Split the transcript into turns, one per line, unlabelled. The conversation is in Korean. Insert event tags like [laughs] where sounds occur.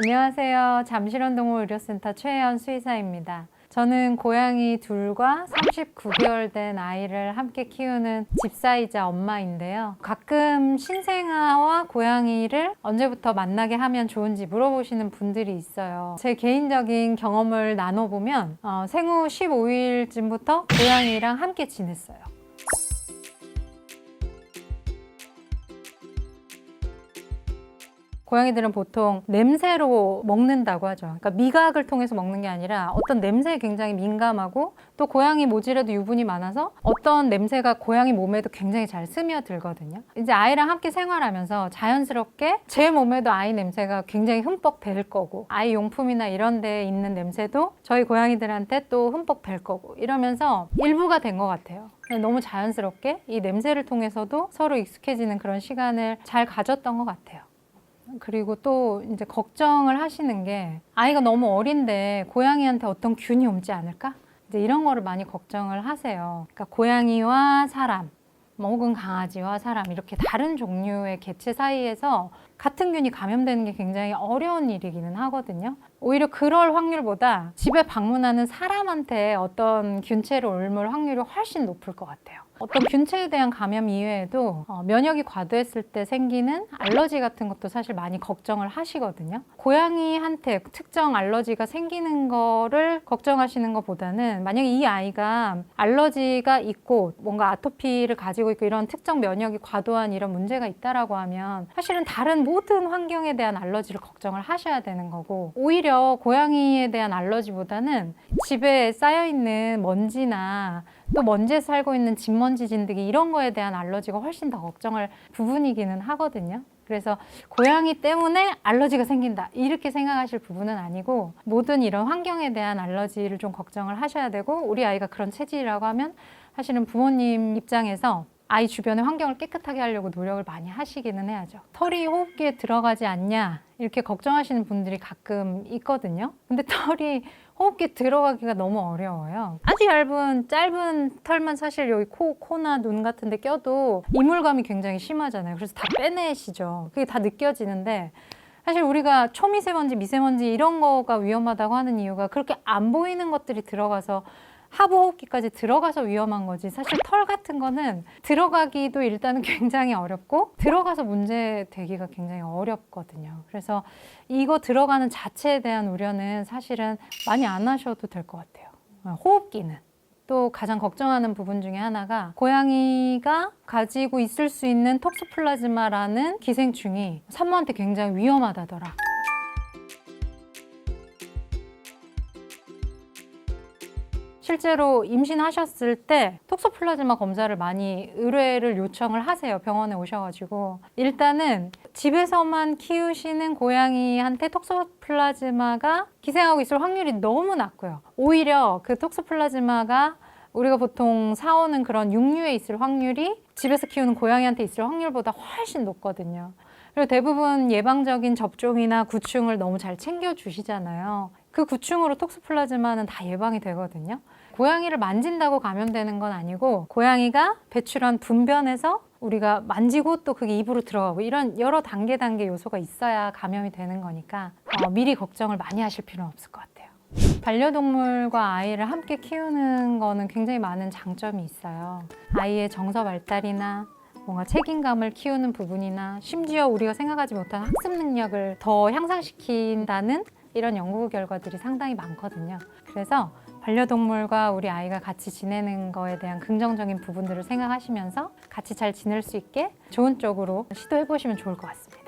안녕하세요. 잠실원동물의료센터 최혜연 수의사입니다. 저는 고양이 둘과 39개월 된 아이를 함께 키우는 집사이자 엄마인데요. 가끔 신생아와 고양이를 언제부터 만나게 하면 좋은지 물어보시는 분들이 있어요. 제 개인적인 경험을 나눠보면 어, 생후 15일쯤부터 고양이랑 함께 지냈어요. 고양이들은 보통 냄새로 먹는다고 하죠. 그러니까 미각을 통해서 먹는 게 아니라 어떤 냄새에 굉장히 민감하고 또 고양이 모질에도 유분이 많아서 어떤 냄새가 고양이 몸에도 굉장히 잘 스며들거든요. 이제 아이랑 함께 생활하면서 자연스럽게 제 몸에도 아이 냄새가 굉장히 흠뻑 될 거고 아이 용품이나 이런 데에 있는 냄새도 저희 고양이들한테 또 흠뻑 될 거고 이러면서 일부가 된 것 같아요. 너무 자연스럽게 이 냄새를 통해서도 서로 익숙해지는 그런 시간을 잘 가졌던 것 같아요. 그리고 또 이제 걱정을 하시는 게 아이가 너무 어린데 고양이한테 어떤 균이 옮지 않을까? 이제 이런 거를 많이 걱정을 하세요. 그러니까 고양이와 사람, 뭐 혹은 강아지와 사람 이렇게 다른 종류의 개체 사이에서 같은 균이 감염되는 게 굉장히 어려운 일이기는 하거든요. 오히려 그럴 확률보다 집에 방문하는 사람한테 어떤 균체를 옮을 확률이 훨씬 높을 것 같아요. 어떤 균체에 대한 감염 이외에도 어, 면역이 과도했을 때 생기는 알러지 같은 것도 사실 많이 걱정을 하시거든요. 고양이한테 특정 알러지가 생기는 거를 걱정하시는 것보다는 만약에 이 아이가 알러지가 있고 뭔가 아토피를 가지고 있고 이런 특정 면역이 과도한 이런 문제가 있다라고 하면 사실은 다른 모든 환경에 대한 알러지를 걱정을 하셔야 되는 거고 오히려 고양이에 대한 알러지보다는 집에 쌓여 있는 먼지나 또 먼지에 살고 있는 진먼지 진드기 이런 거에 대한 알러지가 훨씬 더 걱정할 부분이기는 하거든요. 그래서 고양이 때문에 알러지가 생긴다 이렇게 생각하실 부분은 아니고 모든 이런 환경에 대한 알러지를 좀 걱정을 하셔야 되고 우리 아이가 그런 체질이라고 하면 사실은 부모님 입장에서 아이 주변의 환경을 깨끗하게 하려고 노력을 많이 하시기는 해야죠. 털이 호흡기에 들어가지 않냐 이렇게 걱정하시는 분들이 가끔 있거든요. 근데 털이 호흡기 들어가기가 너무 어려워요. 아주 얇은 짧은 털만 사실 여기 코, 코나 눈 같은 데 껴도 이물감이 굉장히 심하잖아요. 그래서 다 빼내시죠. 그게 다 느껴지는데 사실 우리가 초미세먼지, 미세먼지 이런 거가 위험하다고 하는 이유가 그렇게 안 보이는 것들이 들어가서 하부 호흡기까지 들어가서 위험한 거지. 사실 털 같은 거는 들어가기도 일단은 [laughs] 굉장히 어렵고 들어가서 문제 되기가 굉장히 어렵거든요. 그래서 이거 들어가는 자체에 대한 우려는 사실은 많이 안 하셔도 될 것 같아요. 어, 호흡기는. 또 가장 걱정하는 부분 중에 하나가 고양이가 가지고 있을 수 있는 톡소플라즈마라는 기생충이 산모한테 굉장히 위험하다더라. 실제로 임신하셨을 때 톡소플라즈마 검사를 많이 의뢰를 요청을 하세요. 병원에 오셔가지고. 일단은 집에서만 키우시는 고양이한테 톡소플라즈마가 기생하고 있을 확률이 너무 낮고요. 오히려 그 톡소플라즈마가 우리가 보통 사오는 그런 육류에 있을 확률이 집에서 키우는 고양이한테 있을 확률보다 훨씬 높거든요. 그리고 대부분 예방적인 접종이나 구충을 너무 잘 챙겨 주시잖아요. 그 구충으로 톡스플라즈마는 다 예방이 되거든요. 고양이를 만진다고 감염되는 건 아니고 고양이가 배출한 분변에서 우리가 만지고 또 그게 입으로 들어가고 이런 여러 단계 단계 요소가 있어야 감염이 되는 거니까 어, 미리 걱정을 많이 하실 필요는 없을 것 같아요. 반려동물과 아이를 함께 키우는 거는 굉장히 많은 장점이 있어요. 아이의 정서 발달이나 뭔가 책임감을 키우는 부분이나 심지어 우리가 생각하지 못한 학습 능력을 더 향상시킨다는 이런 연구 결과들이 상당히 많거든요. 그래서 반려동물과 우리 아이가 같이 지내는 거에 대한 긍정적인 부분들을 생각하시면서 같이 잘 지낼 수 있게 좋은 쪽으로 시도해 보시면 좋을 것 같습니다.